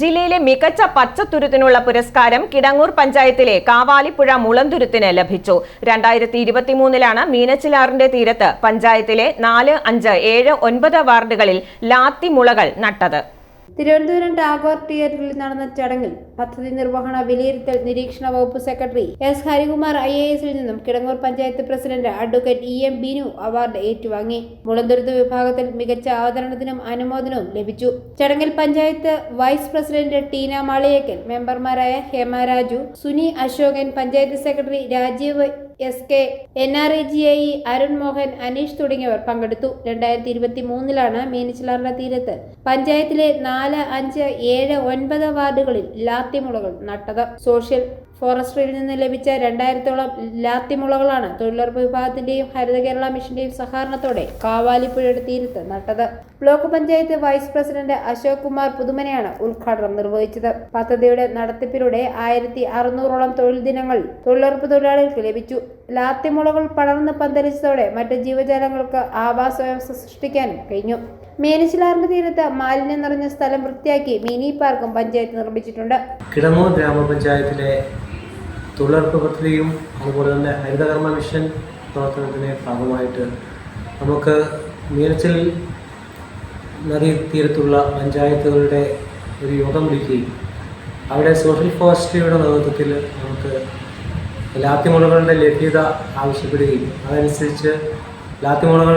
ജില്ലയിലെ മികച്ച പച്ചത്തുരുത്തിനുള്ള പുരസ്കാരം കിടങ്ങൂർ പഞ്ചായത്തിലെ കാവാലിപ്പുഴ മുളന്തുരുത്തിന് ലഭിച്ചു. രണ്ടായിരത്തി ഇരുപത്തിമൂന്നിലാണ് മീനച്ചിലാറിന്റെ തീരത്ത് പഞ്ചായത്തിലെ നാല് അഞ്ച് ഏഴ് ഒൻപത് വാർഡുകളിൽ ലാത്തിമുളകൾ നട്ടത്. തിരുവനന്തപുരം ടാഗോർ തിയേറ്ററിൽ നടന്ന ചടങ്ങിൽ പദ്ധതി നിർവഹണ വിലയിരുത്തൽ നിരീക്ഷണ വകുപ്പ് secretary S Harikumar I A എസിൽ നിന്നും Kidangoor panchayat president advocate E M Binu award ഏറ്റുവാങ്ങി. മുളന്തുരുത്ത് വിഭാഗത്തിൽ മികച്ച അവതരണത്തിനും അനുമോദനവും ലഭിച്ചു. ചടങ്ങിൽ പഞ്ചായത്ത് വൈസ് പ്രസിഡന്റ് ടീന മാളിയേക്കൽ മെമ്പർമാരായ Hema Raju Suni Ashokan panchayat secretary Rajeev S K N R A G I Arun Mohan Aneesh തുടങ്ങിയവർ പങ്കെടുത്തു. രണ്ടായിരത്തി ഇരുപത്തി മൂന്നിലാണ് മീനച്ചിലാറിന്റെ തീരത്ത് പഞ്ചായത്തിലെ നാല് അഞ്ച് ഏഴ് ഒൻപത് വാർഡുകളിൽ ലാത്തിമുളകൾ നട്ടത്. സോഷ്യൽ ഫോറസ്ട്രിയിൽ നിന്ന് ലഭിച്ച രണ്ടായിരത്തോളം ലാത്തിമുളകളാണ് തൊഴിലുറപ്പ് വിഭാഗത്തിന്റെയും ഹരിത കേരള മിഷന്റെയും സഹകരണത്തോടെ കാവാലിപ്പുഴയുടെ തീരത്ത് നട്ടത്. Block panchayat vice president Ashok Kumar പുതുമനയാണ് ഉദ്ഘാടനം നിർവഹിച്ചത്. പദ്ധതിയുടെ നടത്തിപ്പിലൂടെ ആയിരത്തി അറുന്നൂറോളം തൊഴിൽ ദിനങ്ങൾ തൊഴിലുറപ്പ് തൊഴിലാളികൾക്ക് ലഭിച്ചു. ലാത്തിമുളകൾ പടർന്ന് പന്തലിച്ചതോടെ മറ്റ് ജീവജാലങ്ങൾക്ക് ആവാസ വ്യവസ്ഥ സൃഷ്ടിക്കാനും കഴിഞ്ഞു. മേനിച്ചിലാറിന്റെ തീരത്ത് മാലിന്യം നിറഞ്ഞ സ്ഥലം വൃത്തിയാക്കി മിനി പാർക്കും പഞ്ചായത്ത് നിർമ്മിച്ചിട്ടുണ്ട്. കിടങ്ങൂർ ഗ്രാമപഞ്ചായത്തിലെ തൊഴിലുറപ്പ് പദ്ധതിയും അതുപോലെ തന്നെ ഹരിതകർമ്മ മിഷൻ പ്രവർത്തനത്തിന്റെ ഭാഗമായിട്ട് നമുക്ക് മീനച്ചിൽ നദീ തീരത്തുള്ള പഞ്ചായത്തുകളുടെ ഒരു യോഗം വിളിക്കുകയും അവിടെ സോഷ്യൽ ഫോറസ്ട്രിയുടെ നേതൃത്വത്തിൽ നമുക്ക് ലാത്തിമുളകളുടെ ലഭ്യത ആവശ്യപ്പെടുകയും അതനുസരിച്ച് ലാത്തിമുളകൾ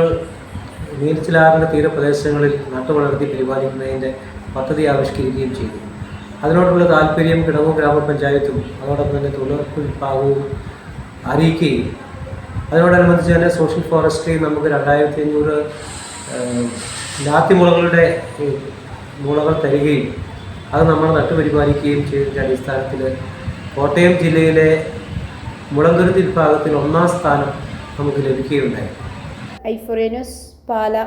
മീനച്ചിലാറിന്റെ തീരപ്രദേശങ്ങളിൽ നട്ടുവളർത്തി പരിപാലിക്കുന്നതിന്റെ പദ്ധതി ആവിഷ്കരിക്കുകയും ചെയ്തു. അതിനോടുള്ള താല്പര്യം കിടങ്ങൂർ ഗ്രാമപഞ്ചായത്തും അതോടൊപ്പം തന്നെ തൊഴിലുറപ്പ് വിഭാഗവും അറിയിക്കുകയും അതിനോടനുബന്ധിച്ച് തന്നെ സോഷ്യൽ ഫോറസ്ട്രി നമുക്ക് രണ്ടായിരത്തി അഞ്ഞൂറ് ലാത്തിമുളകളുടെ ഏഹ്, മുളകൾ തരികയും അത് നമ്മൾ നട്ടുപരിപാലിക്കുകയും ചെയ്തതിന്റെ അടിസ്ഥാനത്തിൽ കോട്ടയം ജില്ലയിലെ മുളന്തുരുത്തി വിഭാഗത്തിൽ ഒന്നാം സ്ഥാനം നമുക്ക് ലഭിക്കുകയുണ്ടായി. ന്യൂസ്. പാല.